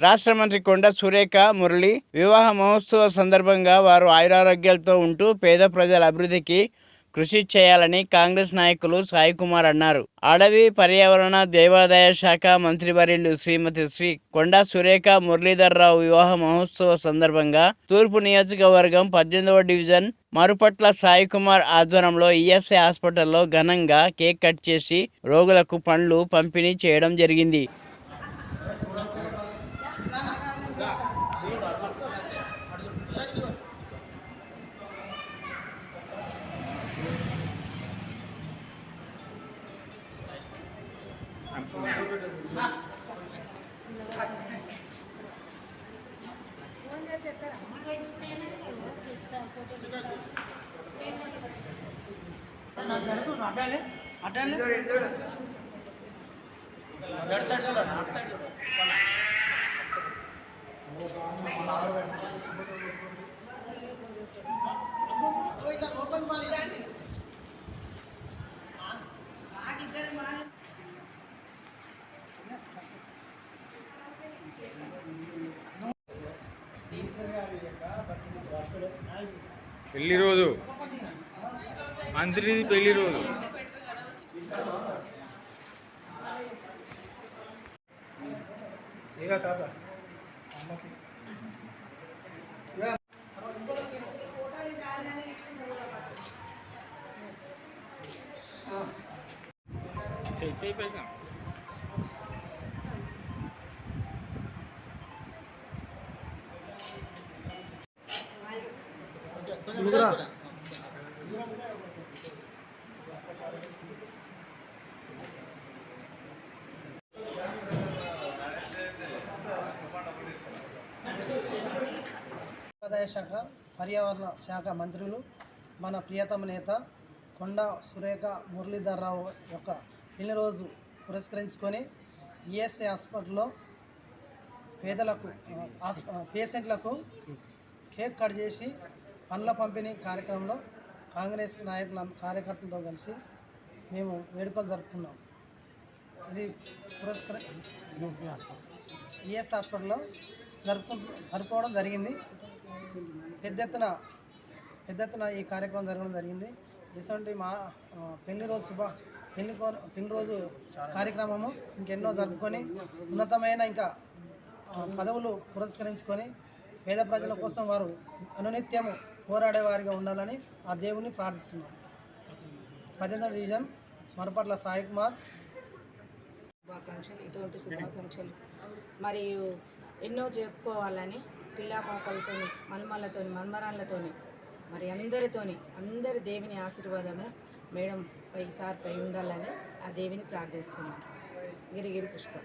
రాష్ట్ర మంత్రి కొండ సురేఖ మురళి వివాహ మహోత్సవ సందర్భంగా వారు ఆయురారోగ్యాలతో ఉంటూ పేద ప్రజల అభివృద్ధికి కృషి చేయాలని కాంగ్రెస్ నాయకులు సాయి కుమార్ అన్నారు. అడవి పర్యావరణ దేవాదాయ శాఖ మంత్రివర్యులు శ్రీమతి శ్రీ కొండా సురేఖ మురళీధర్రావు వివాహ మహోత్సవ సందర్భంగా తూర్పు నియోజకవర్గం పద్దెనిమిదవ డివిజన్ మరుపట్ల సాయి కుమార్ ఆధ్వర్యంలో ఈఎస్ఐ హాస్పిటల్లో ఘనంగా కేక్ కట్ చేసి రోగులకు పండ్లు పంపిణీ చేయడం జరిగింది. నా జరుగు అటాలే అటాలే సైడ్ సైడ్ అటు సైడ్ పెళ్ళి రోజు మంత్రిది పెళ్ళి రోజు చెయ్యి పైగా దేవాదాయ శాఖ పర్యావరణ శాఖ మంత్రులు మన ప్రియతమ నేత కొండా సురేఖ మురళీధర్రావు యొక్క పెళ్ళి రోజు పురస్కరించుకొని ఈఎస్ఐ హాస్పిటల్లో పేదలకు పేషెంట్లకు కేక్ కట్ చేసి పండ్ల పంపిణీ కార్యక్రమంలో కాంగ్రెస్ నాయకుల కార్యకర్తలతో కలిసి మేము వేడుకలు జరుపుకున్నాం. ఇది పురస్కర ఈఎస్ హాస్పిటల్లో జరుపుకు జరుపుకోవడం జరిగింది. పెద్ద ఎత్తున పెద్ద ఎత్తున ఈ కార్యక్రమం జరగడం జరిగింది. ఇటువంటి మా పెళ్ళి రోజు శుభ పెళ్ళి కో- పెళ్ళి రోజు కార్యక్రమము ఇంకెన్నో జరుపుకొని ఉన్నతమైన ఇంకా పదవులు పురస్కరించుకొని పేద ప్రజల కోసం వారు అనునిత్యము పోరాడేవారిగా ఉండాలని ఆ దేవుని ప్రార్థిస్తున్నాం. పద్దెనిమిది డివిజన్ మరపట్ల సాయి కుమార్. శుభాకాంక్షలు ఇటువంటి శుభాకాంక్షలు. మరియు ఎన్నో చెప్పుకోవాలని పిల్లాపాపలతో మనుమలతో మన్మరాళ్ళతోని మరి అందరితోని అందరి దేవుని ఆశీర్వాదము మేడం పై సార్ పై ఉండాలని ఆ దేవిని ప్రార్థిస్తున్నాను గిరిగిరి పుష్పం.